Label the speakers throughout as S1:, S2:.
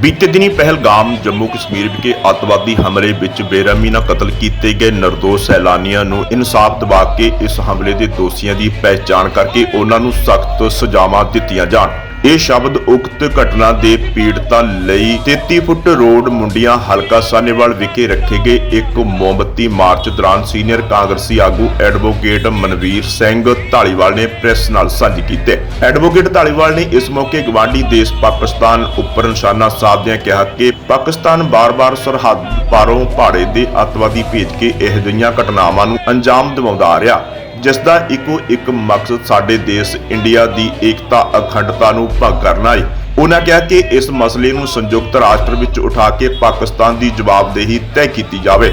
S1: ਬੀਤੇ ਦਿਨੀ ਪਹਿਲਗਾਮ ਜੰਮੂ ਕਸ਼ਮੀਰ ਵਿਖੇ ਅੱਤਵਾਦੀ ਹਮਲੇ ਵਿੱਚ ਬੇਰਹਿਮੀ ਨਾਲ ਕਤਲ ਕੀਤੇ ਗਏ ਨਿਰਦੋਸ਼ ਸੈਲਾਨੀਆਂ ਨੂੰ ਇਨਸਾਫ ਦਿਵਾ ਕੇ ਇਸ ਹਮਲੇ ਦੇ ਦੋਸ਼ੀਆਂ ਦੀ ਪਹਿਚਾਣ ਕਰਕੇ ਉਹਨਾਂ ਨੂੰ ਸਖਤ ਸਜ਼ਾਵਾਂ ਦਿੱਤੀਆਂ ਜਾਣ। ਇਹ ਸ਼ਬਦ ਉਕਤ ਘਟਨਾ ਦੇ ਪੀੜਤਾਂ ਲਈ 33 ਫੁੱਟ ਰੋਡ ਮੁੰਡੀਆਂ ਹਲਕਾ ਸਾਨੇਵਾਲ ਵਿਖੇ ਰੱਖੇ ਗਏ ਇੱਕ ਮੋਮਬੱਤੀ ਮਾਰਚ ਦੌਰਾਨ ਸੀਨੀਅਰ ਕਾਂਗਰਸੀ ਆਗੂ ਐਡਵੋਕੇਟ ਮਨਵੀਰ ਸਿੰਘ ਢਾਲੀਵਾਲ ਨੇ ਪ੍ਰੈਸ ਨਾਲ ਸਾਂਝੇ ਕੀਤੇ। ਐਡਵੋਕੇਟ ਢਾਲੀਵਾਲ ਨੇ ਇਸ ਮੌਕੇ ਗਵਾਂਢੀ ਦੇਸ਼ ਪਾਕਿਸਤਾਨ ਉੱਪਰ ਨਿਸ਼ਾਨਾ ਸਾਧਦਿਆਂ ਕਿਹਾ ਕਿ ਪਾਕਿਸਤਾਨ ਬਾਰ-ਬਾਰ ਸਰਹੱਦ ਪਾਰੋਂ ਪਹਾੜੇ ਦੇ ਅੱਤਵਾਦੀ ਭੇਜ ਕੇ ਇਹ ਜਿਹੀਆਂ ਘਟਨਾਵਾਂ ਨੂੰ ਅੰਜਾਮ ਦਿਵਾਉਂਦਾ ਆ ਰਿਹਾ। ਜਿਸ ਦਾ ਇੱਕੋ ਇੱਕ ਮਕਸਦ ਸਾਡੇ ਦੇਸ਼ ਇੰਡੀਆ ਦੀ ਏਕਤਾ ਅਖੰਡਤਾ ਨੂੰ ਭੰਗ ਕਰਨਾ ਹੈ ਉਹਨਾਂ ਕਿਹਾ ਕਿ ਇਸ ਮਸਲੇ ਨੂੰ ਸੰਯੁਕਤ ਰਾਸ਼ਟਰ ਵਿੱਚ ਉਠਾ ਕੇ ਪਾਕਿਸਤਾਨ ਦੀ ਜਵਾਬਦੇਹੀ ਤੈਅ ਕੀਤੀ ਜਾਵੇ।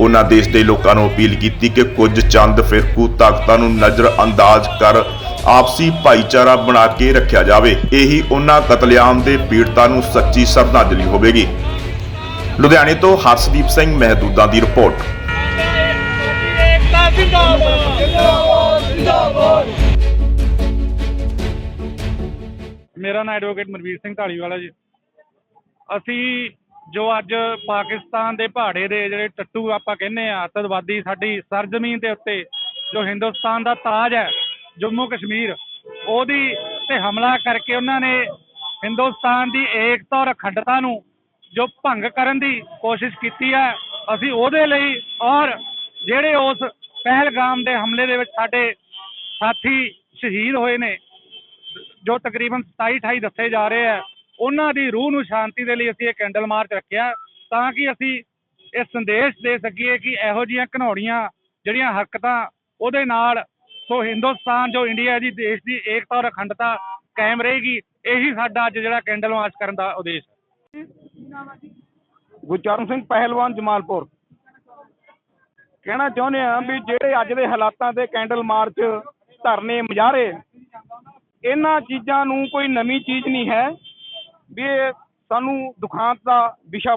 S1: ਉਹਨਾਂ ਦੇਸ਼ ਦੇ ਲੋਕਾਂ ਨੂੰ ਅਪੀਲ ਕੀਤੀ ਕਿ ਕੁਝ ਚੰਦ ਫਿਰਕੂ ਤਾਕਤਾਂ ਨੂੰ ਨਜ਼ਰ ਅੰਦਾਜ਼ ਕਰ ਆਪਸੀ ਭਾਈਚਾਰਾ ਬਣਾ ਕੇ ਰੱਖਿਆ ਜਾਵੇ। ਇਹੀ ਉਹਨਾਂ ਕਤਲੇਆਮ ਦੇ ਪੀੜਤਾਂ ਨੂੰ ਸੱਚੀ ਸ਼ਰਧਾਂਜਲੀ ਹੋਵੇਗੀ। ਲੁਧਿਆਣੇ ਤੋਂ ਹਰਸ਼ਦੀਪ ਸਿੰਘ ਮਹਿਦੂਦਾਂ ਦੀ ਰਿਪੋਰਟ।
S2: ਜਿੰਦਾਬਾਦ ਜਿੰਦਾਬਾਦ ਜਿੰਦਾਬਾਦ।
S3: ਮੇਰਾ ਨਾਮ ਐਡਵੋਕੇਟ ਮਨਵੀਰ ਸਿੰਘ ਢਾਲੀਵਾਲਾ ਜੀ। ਅਸੀਂ ਜੋ ਅੱਜ ਪਾਕਿਸਤਾਨ ਦੇ ਪਹਾੜੇ ਦੇ ਜਿਹੜੇ ਟੱਟੂ ਆਪਾਂ ਕਹਿੰਦੇ ਆ ਅੱਤਵਾਦੀ ਸਾਡੀ ਸਰਜ਼ਮੀਨ ਦੇ ਉੱਤੇ ਜੋ ਹਿੰਦੁਸਤਾਨ ਦਾ ਤਾਜ ਹੈ, ਜੰਮੂ ਕਸ਼ਮੀਰ, ਉਹਦੀ ਤੇ ਹਮਲਾ ਕਰਕੇ ਉਹਨਾਂ ਨੇ ਹਿੰਦੁਸਤਾਨ ਦੀ ਏਕਤਾ ਔਰ ਅਖੰਡਤਾ ਨੂੰ ਜੋ ਭੰਗ ਕਰਨ ਦੀ ਕੋਸ਼ਿਸ਼ ਕੀਤੀ ਹੈ, ਅਸੀਂ ਉਹਦੇ ਲਈ ਔਰ ਜਿਹੜੇ ਉਸ ਪਹਿਲਗਾਮ ਦੇ ਹਮਲੇ ਦੇ ਵਿੱਚ ਸਾਡੇ ਸਾਥੀ ਸ਼ਹੀਦ ਹੋਏ ਨੇ, ਜੋ ਤਕਰੀਬਨ 27 28 ਦੱਸੇ ਜਾ ਰਹੇ ਆ। ਉਹਨਾਂ ਦੀ ਰੂਹ ਨੂੰ ਸ਼ਾਂਤੀ ਦੇ ਲਈ ਅਸੀਂ ਇਹ ਕੈਂਡਲ ਮਾਰਚ ਰੱਖਿਆ, ਤਾਂ ਕਿ ਅਸੀਂ ਇਹ ਸੰਦੇਸ਼ ਦੇ ਸਕੀਏ ਕਿ ਇਹੋ ਜਿਹੀਆਂ ਘਨੌੜੀਆਂ ਜਿਹੜੀਆਂ ਹਰਕਤਾਂ ਉਹਦੇ ਨਾਲ, ਸੋ ਹਿੰਦੁਸਤਾਨ ਜੋ ਇੰਡੀਆ ਦੀ ਦੇਸ਼ ਦੀ ਏਕਤਾ ਔਰ ਅਖੰਡਤਾ ਕਾਇਮ ਰਹੇਗੀ, ਇਹੀ ਸਾਡਾ ਅੱਜ ਜਿਹੜਾ ਕੈਂਡਲ ਮਾਰਚ ਕਰਨ ਦਾ ਉਦੇਸ਼ ਹੈ।
S4: ਗੁਰਚਰਨ ਸਿੰਘ ਪਹਿਲਵਾਨ ਜਮਾਲਪੁਰ। ਕਹਿਣਾ ਚਾਹੁੰਦੇ ਆ ਵੀ ਜਿਹੜੇ ਅੱਜ ਦੇ ਹਾਲਾਤਾਂ ਤੇ ਕੈਂਡਲ ਮਾਰਚ ਧਰਨੇ ਮੁਜ਼ਾਹਰੇ, ਇਹਨਾਂ ਚੀਜ਼ਾਂ ਨੂੰ ਕੋਈ ਨਵੀਂ ਚੀਜ਼ ਨਹੀਂ ਹੈ ਵੀ ਇਹ ਸਾਨੂੰ ਦੁਖਾਂਤ ਦਾ ਵਿਸ਼ਾ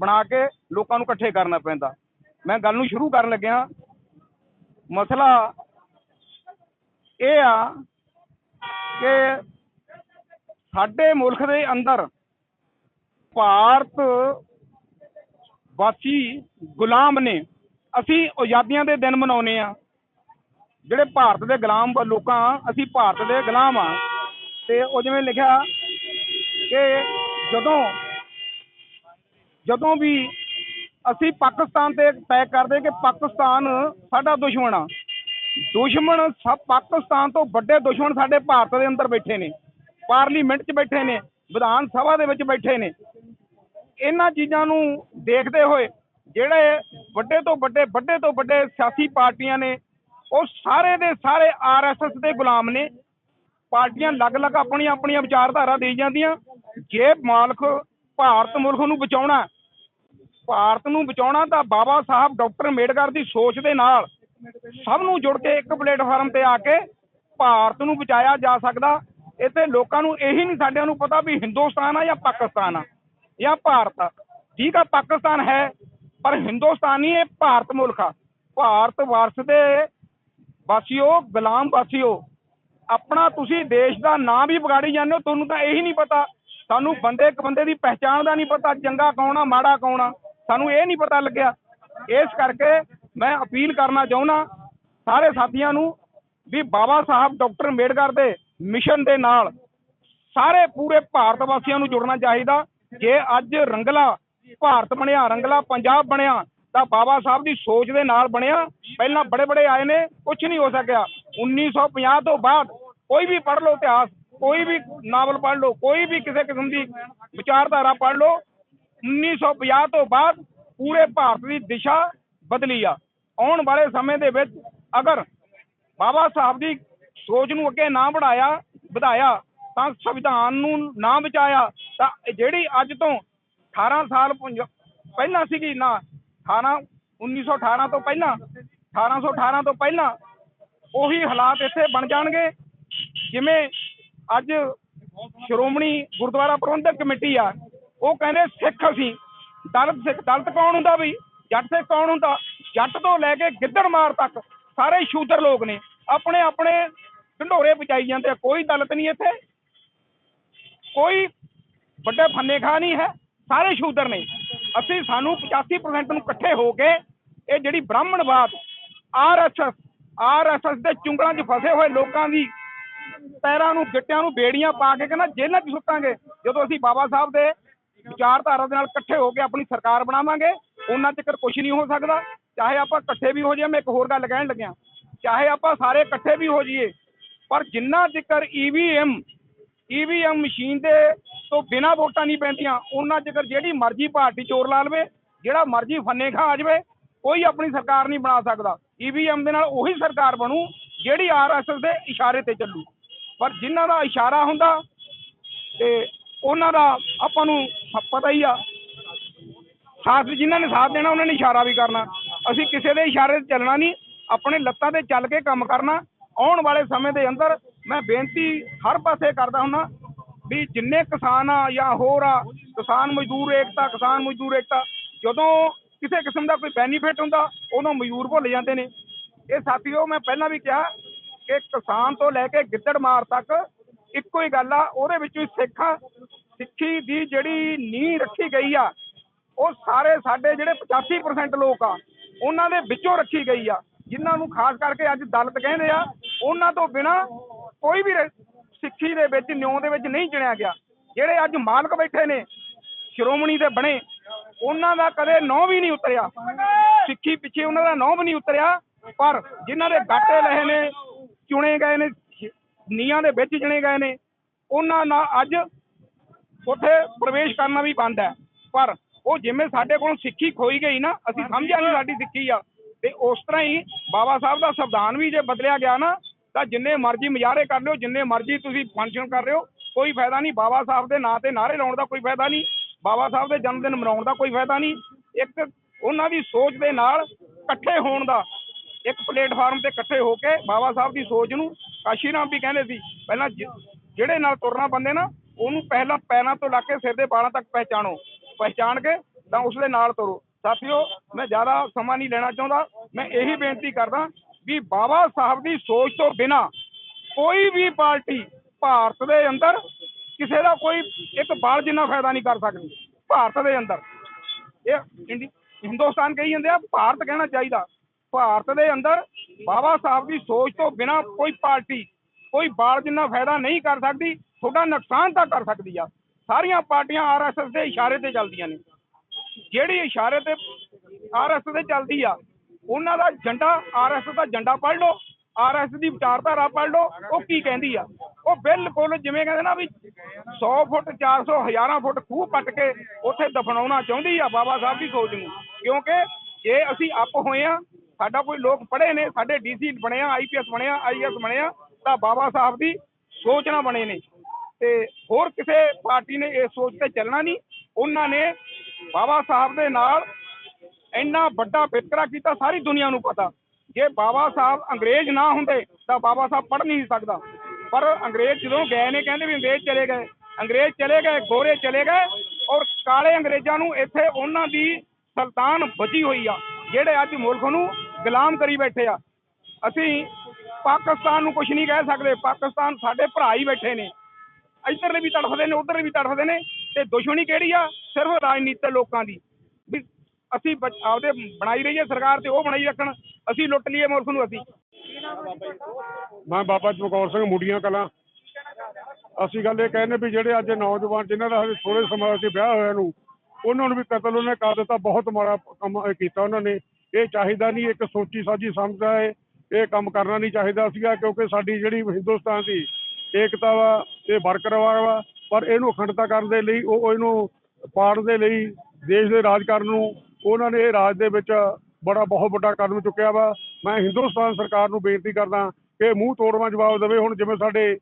S4: ਬਣਾ ਕੇ ਲੋਕਾਂ ਨੂੰ ਇਕੱਠੇ ਕਰਨਾ ਪੈਂਦਾ। ਮੈਂ ਗੱਲ ਨੂੰ ਸ਼ੁਰੂ ਕਰਨ ਲੱਗਿਆ, ਮਸਲਾ ਇਹ ਆ ਕਿ ਸਾਡੇ ਮੁਲਕ ਦੇ ਅੰਦਰ ਭਾਰਤ ਵਾਸੀ ਗੁਲਾਮ ਨੇ ਅਸੀਂ ਆਜ਼ਾਦੀਆਂ ਦੇ ਦਿਨ ਮਨਾਉਨੇ ਆ ਜਿਹੜੇ ਭਾਰਤ ਦੇ ਗੁਲਾਮ ਲੋਕਾਂ, ਅਸੀਂ ਭਾਰਤ ਦੇ ਗੁਲਾਮ ਆ ਤੇ ਉਹ ਜਿਵੇਂ ਲਿਖਿਆ ਕਿ ਜਦੋਂ ਜਦੋਂ ਵੀ ਅਸੀਂ ਪਾਕਿਸਤਾਨ ਤੇ ਤੈਅ ਕਰਦੇ ਕਿ ਪਾਕਿਸਤਾਨ ਸਾਡਾ ਦੁਸ਼ਮਣ ਆ, ਦੁਸ਼ਮਣ ਸਭ ਪਾਕਿਸਤਾਨ ਤੋਂ ਵੱਡੇ ਦੁਸ਼ਮਣ ਸਾਡੇ ਭਾਰਤ ਦੇ ਅੰਦਰ ਬੈਠੇ ਨੇ, ਪਾਰਲੀਮੈਂਟ 'ਚ ਬੈਠੇ ਨੇ, ਵਿਧਾਨ ਸਭਾ ਦੇ ਵਿੱਚ ਬੈਠੇ ਨੇ। ਇਹਨਾਂ ਚੀਜ਼ਾਂ ਨੂੰ ਦੇਖਦੇ ਹੋਏ ਜਿਹੜੇ ਵੱਡੇ ਤੋਂ ਵੱਡੇ ਵੱਡੇ ਤੋਂ ਵੱਡੇ ਸਿਆਸੀ ਪਾਰਟੀਆਂ ਨੇ, ਉਹ ਸਾਰੇ ਦੇ ਸਾਰੇ ਆਰਐਸਐਸ ਦੇ ਗੁਲਾਮ ਨੇ। ਪਾਰਟੀਆਂ ਅਲੱਗ-ਅਲੱਗ ਆਪਣੀਆਂ ਆਪਣੀਆਂ ਵਿਚਾਰਧਾਰਾ ਦੇਈ ਜਾਂਦੀਆਂ। ਜੇ ਮਾਲਕ ਭਾਰਤ ਮੁਲਕ ਨੂੰ ਬਚਾਉਣਾ ਭਾਰਤ ਨੂੰ ਬਚਾਉਣਾ ਤਾਂ ਬਾਬਾ ਸਾਹਿਬ ਡਾਕਟਰ ਅੰਬੇਡਕਰ ਦੀ ਸੋਚ ਦੇ ਨਾਲ ਸਭ ਨੂੰ ਜੁੜ ਕੇ ਇੱਕ ਪਲੇਟਫਾਰਮ ਤੇ ਆ ਕੇ ਭਾਰਤ ਨੂੰ ਬਚਾਇਆ ਜਾ ਸਕਦਾ। ਇੱਥੇ ਲੋਕਾਂ ਨੂੰ ਇਹੀ ਨਹੀਂ ਸਾਡਿਆਂ ਨੂੰ ਪਤਾ ਵੀ ਹਿੰਦੁਸਤਾਨ ਆ ਜਾਂ ਪਾਕਿਸਤਾਨ ਆ ਜਾਂ ਭਾਰਤ ਆ। ਠੀਕ ਆ, ਪਾਕਿਸਤਾਨ ਹੈ ਪਰ ਹਿੰਦੁਸਤਾਨੀ ਇਹ ਭਾਰਤ ਮੁਲਕ ਆ। ਭਾਰਤ ਵਰਸ ਦੇ ਵਾਸੀਓ, ਗੁਲਾਮ ਵਾਸੀਓ, ਆਪਣਾ ਤੁਸੀਂ ਦੇਸ਼ ਦਾ ਨਾਂ ਵੀ ਵਿਗਾੜੀ ਜਾਂਦੇ ਹੋ, ਤੁਹਾਨੂੰ ਤਾਂ ਇਹੀ ਨਹੀਂ ਪਤਾ। ਸਾਨੂੰ ਬੰਦੇ ਇੱਕ ਬੰਦੇ ਦੀ ਪਹਿਚਾਣ ਦਾ ਨਹੀਂ ਪਤਾ, ਚੰਗਾ ਕੌਣ ਆ, ਮਾੜਾ ਕੌਣ ਆ। ਸਾਨੂੰ ਇਹ ਨਹੀਂ ਪਤਾ ਲੱਗਿਆ। ਇਸ ਕਰਕੇ ਮੈਂ ਅਪੀਲ ਕਰਨਾ ਚਾਹੁੰਦਾ ਸਾਰੇ ਸਾਥੀਆਂ ਨੂੰ ਵੀ ਬਾਬਾ ਸਾਹਿਬ, ਡਾਕਟਰ ਅੰਬੇਡਕਰ ਦੇ ਮਿਸ਼ਨ ਦੇ ਨਾਲ ਸਾਰੇ ਪੂਰੇ ਭਾਰਤ ਵਾਸੀਆਂ ਨੂੰ ਜੁੜਨਾ ਚਾਹੀਦਾ। ਜੇ ਅੱਜ ਰੰਗਲਾ ਭਾਰਤ ਬਣਿਆ, ਰੰਗਲਾ ਪੰਜਾਬ ਬਣਿਆ, ਤਾਂ ਬਾਬਾ ਸਾਹਿਬ ਦੀ ਸੋਚ ਦੇ ਨਾਲ ਬਣਿਆ। ਪਹਿਲਾਂ ਬੜੇ ਬੜੇ ਆਏ ਨੇ ਕੁਝ ਨਹੀਂ ਹੋ ਸਕਿਆ। 1950 ਤੋਂ ਬਾਅਦ ਕੋਈ ਵੀ ਪੜ੍ਹ ਲਓ ਇਤਿਹਾਸ, ਕੋਈ ਵੀ ਨਾਵਲ ਪੜ੍ਹ ਲਓ, ਕੋਈ ਵੀ ਕਿਸੇ ਕਿਸਮ ਦੀ ਵਿਚਾਰਧਾਰਾ ਪੜ੍ਹ ਲਓ 1950 ਤੋਂ ਬਾਅਦ ਪੂਰੇ ਭਾਰਤ ਦੀ ਦਿਸ਼ਾ ਬਦਲੀ ਆ। ਆਉਣ ਵਾਲੇ ਸਮੇਂ ਦੇ ਵਿੱਚ ਅਗਰ ਬਾਬਾ ਸਾਹਿਬ ਦੀ ਸੋਚ ਨੂੰ ਅੱਗੇ ਨਾ ਵਧਾਇਆ ਵਧਾਇਆ, ਤਾਂ ਸੰਵਿਧਾਨ ਨੂੰ ਨਾ ਬਚਾਇਆ, ਤਾਂ ਜਿਹੜੀ ਅੱਜ ਤੋਂ 18 ਸਾਲ ਪੰਜ- ਪਹਿਲਾਂ ਸੀਗੀ, ਨਾ 18 1918 ਤੋਂ ਪਹਿਲਾਂ 1818 ਤੋਂ ਪਹਿਲਾਂ ਉਹੀ ਹਾਲਾਤ ਇੱਥੇ ਬਣ ਜਾਣਗੇ। ਜਿਵੇਂ ਅੱਜ ਸ਼੍ਰੋਮਣੀ ਗੁਰਦੁਆਰਾ ਪ੍ਰਬੰਧਕ ਕਮੇਟੀ ਆ, ਉਹ ਕਹਿੰਦੇ ਸਿੱਖ ਅਸੀਂ, ਦਲਤ ਸਿੱਖ, ਦਲਤ ਕੌਣ ਹੁੰਦਾ ਵੀ ਜੱਟ ਸਿੱਖ ਕੌਣ ਹੁੰਦਾ? ਜੱਟ ਤੋਂ ਲੈ ਕੇ ਗਿੱਦੜਮਾਰ ਤੱਕ ਸਾਰੇ ਸ਼ੂਦਰ ਲੋਕ ਨੇ, ਆਪਣੇ ਆਪਣੇ ਢੰਡੋਰੇ ਪਜਾਈ ਜਾਂਦੇ ਆ, ਕੋਈ ਦਲਤ ਨਹੀਂ ਇੱਥੇ। ਕੋਈ ਵੱਡੇ ਫੰਨੇ ਖਾ ਨਹੀਂ ਹੈ। ਸਾਰੇ ਸ਼ੂਦਰ ਨੇ। ਅਸੀਂ ਸਾਨੂੰ 85% ਨੂੰ ਇਕੱਠੇ ਹੋ ਕੇ ਇਹ ਜਿਹੜੀ ਬ੍ਰਾਹਮਣਵਾਦ ਆਰਐਸਐਸ ਆਰਐਸਐਸ ਦੇ ਚੁੰਗਲਾਂ 'ਚ ਫਸੇ ਹੋਏ ਲੋਕਾਂ ਦੀ ਪੈਰਾਂ ਨੂੰ, ਗਿੱਟਿਆਂ ਨੂੰ ਬੇੜੀਆਂ ਪਾ ਕੇ ਕਹਿੰਦਾ ਜੇਲ੍ਹਾਂ 'ਚ ਸੁੱਟਾਂਗੇ। ਜਦੋਂ ਅਸੀਂ ਬਾਬਾ ਸਾਹਿਬ ਦੇ ਵਿਚਾਰਧਾਰਾ ਦੇ ਨਾਲ ਇਕੱਠੇ ਹੋ ਕੇ ਆਪਣੀ ਸਰਕਾਰ ਬਣਾਵਾਂਗੇ, ਉਹਨਾਂ ਚਿਰ ਕੁਝ ਨਹੀਂ ਹੋ ਸਕਦਾ। ਚਾਹੇ ਆਪਾਂ ਇਕੱਠੇ ਵੀ ਹੋ ਜਾਈਏ, ਮੈਂ ਇੱਕ ਹੋਰ ਗੱਲ ਕਹਿਣ ਲੱਗਿਆ। ਚਾਹੇ ਆਪਾਂ ਸਾਰੇ ਇਕੱਠੇ ਵੀ ਹੋ ਜਾਈਏ, ਪਰ ਜਿੰਨਾ ਚਿਰ ਈਵੀਐਮ ਈਵੀਐਮ ਮਸ਼ੀਨ ਦੇ ਤੋਂ ਬਿਨਾਂ ਵੋਟਾਂ ਨਹੀਂ ਪੈਂਦੀਆਂ, ਉਹਨਾਂ ਚਿਰ ਜਿਹੜੀ ਮਰਜ਼ੀ ਪਾਰਟੀ ਚੋਰ ਲਾ ਲਵੇ, ਜਿਹੜਾ ਮਰਜ਼ੀ ਫੰਨੇ ਖਾ ਆ ਜਾਵੇ, ਕੋਈ ਆਪਣੀ ਸਰਕਾਰ ਨਹੀਂ ਬਣਾ ਸਕਦਾ। ਈਵੀਐਮ ਦੇ ਨਾਲ ਉਹੀ ਸਰਕਾਰ ਬਣੂ, ਜਿਹੜੀ ਆਰਐਸਐਸ ਦੇ ਇਸ਼ਾਰੇ ਤੇ ਚੱਲੂ। ਪਰ ਜਿਨ੍ਹਾਂ ਦਾ ਇਸ਼ਾਰਾ ਹੁੰਦਾ, ਤੇ ਉਹਨਾਂ ਦਾ ਆਪਾਂ ਨੂੰ ਪਤਾ ਹੀ ਆ, ਸਾਥ ਜਿਨ੍ਹਾਂ ਨੇ ਸਾਥ ਦੇਣਾ, ਉਹਨਾਂ ਨੇ ਇਸ਼ਾਰਾ ਵੀ ਕਰਨਾ। ਅਸੀਂ ਕਿਸੇ ਦੇ ਇਸ਼ਾਰੇ ਤੇ ਚੱਲਣਾ ਨਹੀਂ, ਆਪਣੇ ਲੱਤਾਂ ਤੇ ਚੱਲ ਕੇ ਕੰਮ ਕਰਨਾ। ਆਉਣ ਵਾਲੇ ਸਮੇਂ ਦੇ ਅੰਦਰ ਮੈਂ ਬੇਨਤੀ ਹਰ ਪਾਸੇ ਕਰਦਾ ਹੁੰਨਾ ਵੀ ਜਿੰਨੇ ਕਿਸਾਨ ਆ ਜਾਂ ਹੋਰ ਆ, ਕਿਸਾਨ ਮਜ਼ਦੂਰ ਏਕਤਾ, ਕਿਸਾਨ ਮਜ਼ਦੂਰ ਏਕਤਾ, ਜਦੋਂ ਕਿਸੇ ਕਿਸਮ ਦਾ ਕੋਈ ਬੈਨੀਫਿਟ ਹੁੰਦਾ, ਉਦੋਂ ਮਜ਼ਦੂਰ ਭੁੱਲ ਜਾਂਦੇ ਨੇ। ਇਹ ਸਾਥੀਓ, ਮੈਂ ਪਹਿਲਾਂ ਵੀ ਕਿਹਾ ਕਿ ਕਿਸਾਨ ਤੋਂ ਲੈ ਕੇ ਗਿੱਦੜ ਮਾਰ ਤੱਕ ਇੱਕੋ ਹੀ ਗੱਲ ਆ, ਉਹਦੇ ਵਿੱਚ ਵੀ ਸਿੱਖ ਸਿੱਖੀ ਦੀ ਜਿਹੜੀ ਨੀਂਹ ਰੱਖੀ ਗਈ ਆ, ਉਹ ਸਾਰੇ ਸਾਡੇ ਜਿਹੜੇ 85% ਲੋਕ ਆ, ਉਹਨਾਂ ਦੇ ਵਿੱਚੋਂ ਰੱਖੀ ਗਈ ਆ। ਜਿਨ੍ਹਾਂ ਨੂੰ ਖਾਸ ਕਰਕੇ ਅੱਜ ਦਲਿਤ ਕਹਿੰਦੇ ਆ, ਉਹਨਾਂ ਤੋਂ ਬਿਨਾ ਕੋਈ ਵੀ ਸਿੱਖੀ ਦੇ ਵਿੱਚ ਨਿਉ ਦੇ ਵਿੱਚ ਨਹੀਂ ਚਿਣਿਆ ਗਿਆ। ਜਿਹੜੇ ਅੱਜ ਮਾਲਕ ਬੈਠੇ ਨੇ ਸ਼੍ਰੋਮਣੀ ਦੇ ਬਣੇ ਉਹਨਾਂ ਦਾ ਕਦੇ ਨੌ ਵੀ ਨਹੀਂ ਉਤਰਿਆ। ਸਿੱਖੀ ਪਿੱਛੇ ਉਹਨਾਂ ਦਾ ਨੌ ਵੀ ਨਹੀਂ ਉਤਰਿਆ ਪਰ ਜਿਨ੍ਹਾਂ ਦੇ ਗਾਟੇ ਲਏ ਨੇ ਚੁਣੇ ਗਏ ਨੇ ਨੀਆਂ ਦੇ ਵਿੱਚ ਚੁਣੇ ਗਏ ਨੇ ਉਹਨਾਂ ਨਾਲ ਅੱਜ ਉੱਥੇ ਪ੍ਰਵੇਸ਼ ਕਰਨਾ ਵੀ ਬੰਦ ਹੈ। ਪਰ ਉਹ ਜਿਵੇਂ ਸਾਡੇ ਕੋਲੋਂ ਸਿੱਖੀ ਖੋਈ ਗਈ ਨਾ ਅਸੀਂ ਸਮਝਿਆ ਨਹੀਂ ਸਾਡੀ ਸਿੱਖੀ ਆ। ਤੇ ਉਸ ਤਰ੍ਹਾਂ ਹੀ ਬਾਬਾ ਸਾਹਿਬ ਦਾ ਸੰਵਿਧਾਨ ਵੀ ਜੇ ਬਦਲਿਆ ਗਿਆ ਨਾ ਤਾਂ ਜਿੰਨੇ ਮਰਜ਼ੀ ਮੁਜ਼ਾਹਰੇ ਕਰ ਲਿਓ, ਜਿੰਨੇ ਮਰਜ਼ੀ ਤੁਸੀਂ ਫੰਕਸ਼ਨ ਕਰ ਰਹੇ ਹੋ, ਕੋਈ ਫਾਇਦਾ ਨਹੀਂ। ਬਾਬਾ ਸਾਹਿਬ ਦੇ ਨਾਂ ਤੇ ਨਾਅਰੇ ਲਾਉਣ ਦਾ ਕੋਈ ਫਾਇਦਾ ਨਹੀਂ। ਬਾਬਾ ਸਾਹਿਬ ਦੇ ਜਨਮ ਦਿਨ ਮਨਾਉਣ ਦਾ ਕੋਈ ਫਾਇਦਾ ਨਹੀਂ। ਇੱਕ ਉਹਨਾਂ ਦੀ ਸੋਚ ਦੇ ਨਾਲ ਇਕੱਠੇ ਹੋਣ ਦਾ, ਇੱਕ ਪਲੇਟਫਾਰਮ ਤੇ ਇਕੱਠੇ ਹੋ ਕੇ ਬਾਬਾ ਸਾਹਿਬ ਦੀ ਸੋਚ ਨੂੰ ਕਾਸ਼ੀ ਰਾਮ ਵੀ ਕਹਿੰਦੇ ਸੀ। ਪਹਿਲਾਂ ਜ- ਜਿਹੜੇ ਨਾਲ ਤੁਰਨਾ ਬੰਦੇ ਨਾ, ਉਹਨੂੰ ਪਹਿਲਾਂ ਪੈਰਾਂ ਤੋਂ ਲੱਗ ਕੇ ਸਿਰ ਦੇ ਬਾਲਾਂ ਤੱਕ ਪਹਿਚਾਣੋ। ਪਹਿਚਾਣ ਕੇ ਤਾਂ ਉਸਦੇ ਨਾਲ ਤੁਰੋ। ਸਾਥੀਓ, ਮੈਂ ਜ਼ਿਆਦਾ ਸਮਾਂ ਨਹੀਂ ਲੈਣਾ ਚਾਹੁੰਦਾ। ਮੈਂ ਇਹੀ ਬੇਨਤੀ ਕਰਦਾ ਵੀ ਬਾਬਾ ਸਾਹਿਬ ਦੀ ਸੋਚ ਤੋਂ ਬਿਨਾ ਕੋਈ ਵੀ ਪਾਰਟੀ ਭਾਰਤ ਦੇ ਅੰਦਰ ਕਿਸੇ ਦਾ ਕੋਈ ਇੱਕ ਬਾਲ ਜਿੰਨਾ ਫਾਇਦਾ ਨਹੀਂ ਕਰ ਸਕਦੀ, ਭਾਰਤ ਦੇ ਅੰਦਰ। ਇਹ ਹਿੰਦੁਸਤਾਨ ਕਹੀ ਜਾਂਦੇ ਆ, ਭਾਰਤ ਕਹਿਣਾ ਚਾਹੀਦਾ। ਭਾਰਤ ਦੇ ਅੰਦਰ ਬਾਬਾ ਸਾਹਿਬ ਦੀ ਸੋਚ ਤੋਂ ਬਿਨਾ ਕੋਈ ਪਾਰਟੀ, ਕੋਈ ਬਾਲ ਜਿੰਨਾ ਫਾਇਦਾ ਨਹੀਂ ਕਰ ਸਕਦੀ, ਤੁਹਾਡਾ ਨੁਕਸਾਨ ਤਾਂ ਕਰ ਸਕਦੀ ਆ। ਸਾਰੀਆਂ ਪਾਰਟੀਆਂ ਆਰਐਸਐਸ ਦੇ ਇਸ਼ਾਰੇ ਤੇ ਚੱਲਦੀਆਂ ਨੇ। ਜਿਹੜੀ ਇਸ਼ਾਰੇ ਤੇ ਆਰਐਸਐਸ ਤੇ ਚੱਲਦੀ ਆ ਉਹਨਾਂ ਦਾ ਝੰਡਾ ਆਰਐਸਐਸ ਦਾ ਝੰਡਾ ਪੜ ਲਓ ਆਰਐਸਐਸ ਦੀ ਵਿਚਾਰਧਾਰਾ ਪੜ ਲਓ, ਉਹ ਕੀ ਕਹਿੰਦੀ ਆ? ਉਹ ਬਿਲਕੁਲ ਜਿਵੇਂ ਕਹਿੰਦੇ ਨਾ ਵੀ 100 ਫੁੱਟ 400 ਹਜ਼ਾਰਾਂ ਫੁੱਟ ਖੂਹ ਪੱਟ ਕੇ ਉੱਥੇ ਦਫਨਾਉਣਾ ਚਾਹੁੰਦੀ ਆ ਬਾਬਾ ਸਾਹਿਬ ਦੀ ਸੋਚ ਨੂੰ। ਕਿਉਂਕਿ ਜੇ ਅਸੀਂ ਅੱਪ ਹੋਏ ਆ, ਸਾਡਾ ਕੋਈ ਲੋਕ ਪੜ੍ਹੇ ਨੇ, ਸਾਡੇ ਡੀਸੀ ਬਣਿਆ ਆਈਪੀਐਸ ਬਣਿਆ ਆਈਐਸ ਬਣਿਆ, ਤਾਂ ਬਾਬਾ ਸਾਹਿਬ ਦੀ ਸੋਚ ਨਾ ਬਣੇ ਨੇ। ਤੇ ਹੋਰ ਕਿਸੇ ਪਾਰਟੀ ਨੇ ਇਸ ਸੋਚ ਤੇ ਚੱਲਣਾ ਨਹੀਂ। ਉਹਨਾਂ ਨੇ ਬਾਬਾ ਸਾਹਿਬ ਦੇ ਨਾਲ ਇੰਨਾ ਵੱਡਾ ਵਿਤਕਰਾ ਕੀਤਾ, ਸਾਰੀ ਦੁਨੀਆ ਨੂੰ ਪਤਾ। ਜੇ ਬਾਬਾ ਸਾਹਿਬ ਅੰਗਰੇਜ਼ ਨਾ ਹੁੰਦੇ, ਤਾਂ ਬਾਬਾ ਸਾਹਿਬ ਪੜ੍ਹ ਨਹੀਂ ਸਕਦਾ। ਪਰ ਅੰਗਰੇਜ਼ ਜਦੋਂ ਗਏ ਨੇ, ਕਹਿੰਦੇ ਵੀ ਅੰਗਰੇਜ਼ ਚਲੇ ਗਏ। ਅੰਗਰੇਜ਼ ਚਲੇ ਗਏ, ਗੋਰੇ ਚਲੇ ਗਏ ਔਰ ਕਾਲੇ ਅੰਗਰੇਜ਼ਾਂ ਨੂੰ ਇੱਥੇ ਉਹਨਾਂ ਦੀ ਸੁਲਤਾਨ ਬਚੀ ਹੋਈ ਆ, ਜਿਹੜੇ ਅੱਜ ਮੁਲਕ ਨੂੰ ਗੁਲਾਮ ਕਰੀ ਬੈਠੇ ਆ। ਅਸੀਂ ਪਾਕਿਸਤਾਨ ਨੂੰ ਕੁਝ ਨਹੀਂ ਕਹਿ ਸਕਦੇ। ਪਾਕਿਸਤਾਨ ਸਾਡੇ ਭਰਾ ਹੀ ਬੈਠੇ ਨੇ। ਇੱਧਰਲੇ ਵੀ ਤੜਫਦੇ ਨੇ ਉੱਧਰਲੇ ਵੀ ਤੜਫਦੇ ਨੇ। ਤੇ ਦੁਸ਼ਮਣੀ ਕਿਹੜੀ ਆ? ਸਿਰਫ ਰਾਜਨੀਤਿਕ ਲੋਕਾਂ ਦੀ। ਅਸੀਂ ਬ- ਆਪਦੇ ਬਣਾਈ ਰਹੀਏ ਸਰਕਾਰ ਤੇ ਉਹ ਬਣਾਈ ਰੱਖਣ, ਅਸੀਂ ਲੁੱਟ ਲਈਏ ਮੁਲਕ ਨੂੰ ਅਸੀਂ।
S5: ਮੈਂ ਬਾਬਾ ਚਮਕੌਰ ਸਿੰਘ ਮੁੰਡੀਆਂ ਕਲਾਂ। ਅਸੀਂ ਗੱਲ ਇਹ ਕਹਿੰਦੇ ਵੀ ਜਿਹੜੇ ਅੱਜ ਨੌਜਵਾਨ ਜਿਨ੍ਹਾਂ ਦਾ ਹਜੇ ਥੋੜੇ ਸਮਾਂ ਅਸੀਂ ਵਿਆਹ ਹੋਇਆ ਨੂੰ, ਉਹਨਾਂ ਨੂੰ ਵੀ ਕਤਲ ਉਹਨੇ ਕਰ ਦਿੱਤਾ, ਬਹੁਤ ਮਾੜਾ ਕੰਮ ਇਹ ਕੀਤਾ ਉਹਨਾਂ ਨੇ। ਇਹ ਚਾਹੀਦਾ ਨਹੀਂ, ਇੱਕ ਸੋਚੀ ਸਾਜੀ ਸਮਝਦਾ ਹੈ ਇਹ ਕੰਮ ਕਰਨਾ ਨਹੀਂ ਚਾਹੀਦਾ ਸੀਗਾ ਕਿਉਂਕਿ ਸਾਡੀ ਜਿਹੜੀ ਹਿੰਦੁਸਤਾਨ ਦੀ ਏਕਤਾ ਵਾ, ਇਹ ਬਰਕਰਾਰ ਵਾ, ਪਰ ਇਹਨੂੰ ਅਖੰਡਤਾ ਕਰਨ ਦੇ ਲਈ, ਉਹ ਇਹਨੂੰ ਪਾੜਨ ਦੇ ਲਈ, ਦੇਸ਼ ਦੇ ਰਾਜ ਕਰਨ ਨੂੰ ਉਹਨਾਂ ਨੇ ਇਹ ਰਾਜ ਦੇ ਵਿੱਚ ਬੜਾ ਬਹੁਤ ਵੱਡਾ ਕਦਮ ਚੁੱਕਿਆ ਵਾ। ਮੈਂ ਹਿੰਦੁਸਤਾਨ ਸਰਕਾਰ ਨੂੰ ਬੇਨਤੀ ਕਰਦਾ ਕਿ ਮੂੰਹ ਤੋੜਵਾਂ ਜਵਾਬ ਦੇਵੇ। ਹੁਣ ਜਿਵੇਂ ਸਾਡੇ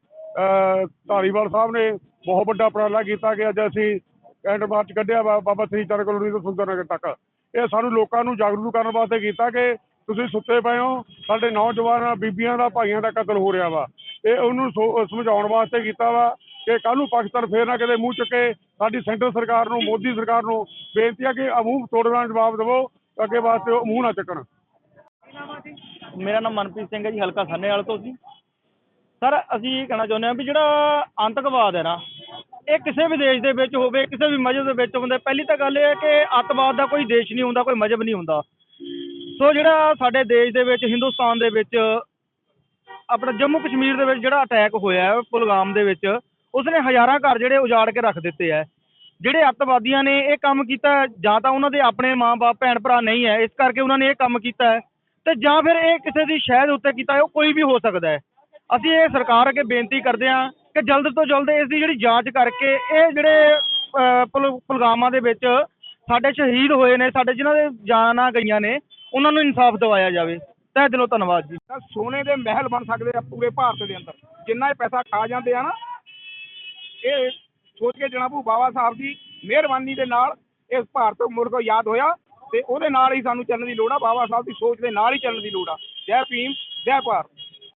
S5: ਧਾਰੀਵਾਲ ਸਾਹਿਬ ਨੇ ਬਹੁਤ ਵੱਡਾ ਉਪਰਾਲਾ ਕੀਤਾ ਕਿ ਅੱਜ ਅਸੀਂ ਕੈਂਡ ਮਾਰਚ ਕੱਢਿਆ ਵਾ, ਬਾਬਾ ਸ੍ਰੀ ਚੰਦ ਕਲੋਨੀ ਤੋਂ ਸੁੰਦਰਨਗਰ ਤੱਕ। ਇਹ ਸਾਨੂੰ ਲੋਕਾਂ ਨੂੰ ਜਾਗਰੂਕ ਕਰਨ ਵਾਸਤੇ ਕੀਤਾ ਕਿ ਤੁਸੀਂ ਸੁੱਤੇ ਪਏ ਹੋ, ਸਾਡੇ ਨੌਜਵਾਨਾਂ, ਬੀਬੀਆਂ ਦਾ, ਭਾਈਆਂ ਦਾ ਕਤਲ ਹੋ ਰਿਹਾ ਵਾ। ਇਹ ਉਹਨੂੰ ਸੋ- ਸਮਝਾਉਣ ਵਾਸਤੇ ਕੀਤਾ ਵਾ। ਕਿ ਕੱਲ੍ਹ ਨੂੰ ਪਾਕਿਸਤਾਨ ਫੇਰ ਨਾ ਕਿਤੇ ਮੂੰਹ ਚੁੱਕੇ, ਸਾਡੀ ਸੈਂਟਰ ਸਰਕਾਰ ਨੂੰ, ਮੋਦੀ ਸਰਕਾਰ ਨੂੰ ਬੇਨਤੀ ਹੈ ਕਿ ਮੂੰਹ ਤੋੜਨਾ ਜਵਾਬ ਦੇਵੋ, ਅੱਗੇ ਵਾਸਤੇ ਉਹ ਮੂੰਹ ਨਾ ਚੱਕਣ।
S2: ਮੇਰਾ ਨਾਮ ਮਨਪ੍ਰੀਤ ਸਿੰਘ ਹੈ ਜੀ, ਹਲਕਾ ਸੰਨੇਵਾਲ ਤੋਂ ਜੀ। ਸਰ, ਅਸੀਂ ਇਹ ਕਹਿਣਾ ਚਾਹੁੰਦੇ ਹਾਂ ਵੀ ਜਿਹੜਾ ਆਤੰਕਵਾਦ ਹੈ ਨਾ, ਇਹ ਕਿਸੇ ਵੀ ਦੇਸ਼ ਦੇ ਵਿੱਚ ਹੋਵੇ, ਕਿਸੇ ਵੀ ਮਜ਼ਹਬ ਦੇ ਵਿੱਚ ਹੁੰਦੇ। ਪਹਿਲੀ ਤਾਂ ਗੱਲ ਇਹ ਹੈ ਕਿ ਅੱਤਵਾਦ ਦਾ ਕੋਈ ਦੇਸ਼ ਨਹੀਂ ਹੁੰਦਾ, ਕੋਈ ਮਜ਼ਹਬ ਨਹੀਂ ਹੁੰਦਾ। ਸੋ ਜਿਹੜਾ ਸਾਡੇ ਦੇਸ਼ ਦੇ ਵਿੱਚ, ਹਿੰਦੁਸਤਾਨ ਦੇ ਵਿੱਚ, ਆਪਣਾ ਜੰਮੂ ਕਸ਼ਮੀਰ ਦੇ ਵਿੱਚ ਜਿਹੜਾ ਅਟੈਕ ਹੋਇਆ ਹੈ ਪੁਲਵਾਮ ਦੇ ਵਿੱਚ ਉਸਨੇ ਹਜ਼ਾਰਾਂ ਘਰ ਜਿਹੜੇ ਉਜਾੜ ਕੇ ਰੱਖ ਦਿੱਤੇ ਹੈ ਜਿਹੜੇ ਅੱਤਵਾਦੀਆਂ ਨੇ ਇਹ ਕੰਮ ਕੀਤਾ ਜਾਂ ਤਾਂ ਉਹਨਾਂ ਦੇ ਆਪਣੇ ਮਾਂ-ਬਾਪ ਭੈਣ ਭਰਾ ਨਹੀਂ ਹੈ ਇਸ ਕਰਕੇ ਉਹਨਾਂ ਨੇ ਇਹ ਕੰਮ ਕੀਤਾ ਹੈ। ਤੇ ਜਾਂ ਫਿਰ ਇਹ ਕਿਸੇ ਦੀ ਸ਼ਹਿਦ ਉੱਤੇ ਕੀਤਾ ਹੈ ਉਹ ਕੋਈ ਵੀ ਹੋ ਸਕਦਾ ਹੈ। ਅਸੀਂ ਇਹ ਸਰਕਾਰ ਅੱਗੇ ਬੇਨਤੀ ਕਰਦੇ ਹਾਂ ਕਿ ਜਲਦ ਤੋਂ ਜਲਦ ਇਸ ਦੀ ਜਿਹੜੀ ਜਾਂਚ ਕਰਕੇ ਇਹ ਜਿਹੜੇ ਅਹ, ਪੁਲ- ਪੁਲਵਾਮਾ ਦੇ ਵਿੱਚ ਸਾਡੇ ਸ਼ਹੀਦ ਹੋਏ ਨੇ ਸਾਡੇ ਜਿਨ੍ਹਾਂ ਦੇ ਜਾਨਾਂ ਗਈਆਂ ਨੇ ਉਹਨਾਂ ਨੂੰ ਇਨਸਾਫ ਦਿਵਾਇਆ ਜਾਵੇ। ਤਹਿ ਦਿਲੋਂ ਧੰਨਵਾਦ ਜੀ।
S4: ਸੋਨੇ ਦੇ ਮਹਿਲ ਬਣ ਸਕਦੇ ਆ ਪੂਰੇ ਭਾਰਤ ਦੇ ਅੰਦਰ। ਜਿੰਨਾ ਇਹ ਪੈਸਾ ਖਾ ਜਾਂਦੇ ਆ ਨਾ ਇਹ ਸੋਚ ਕੇ ਜਨਾਬੂ ਬਾਬਾ ਸਾਹਿਬ ਦੀ ਮਿਹਰਬਾਨੀ ਦੇ ਨਾਲ ਇਸ ਭਾਰਤ ਮੁਲਕ ਯਾਦ ਹੋਇਆ ਤੇ ਉਹਦੇ ਨਾਲ ਹੀ ਸਾਨੂੰ ਚੱਲਣ ਦੀ ਲੋੜ ਆ ਬਾਬਾ ਸਾਹਿਬ ਦੀ ਸੋਚ ਦੇ ਨਾਲ ਹੀ ਚੱਲਣ ਦੀ ਲੋੜ ਆ। ਜੈ ਭੀਮ, ਜੈ ਭਾਰਤ।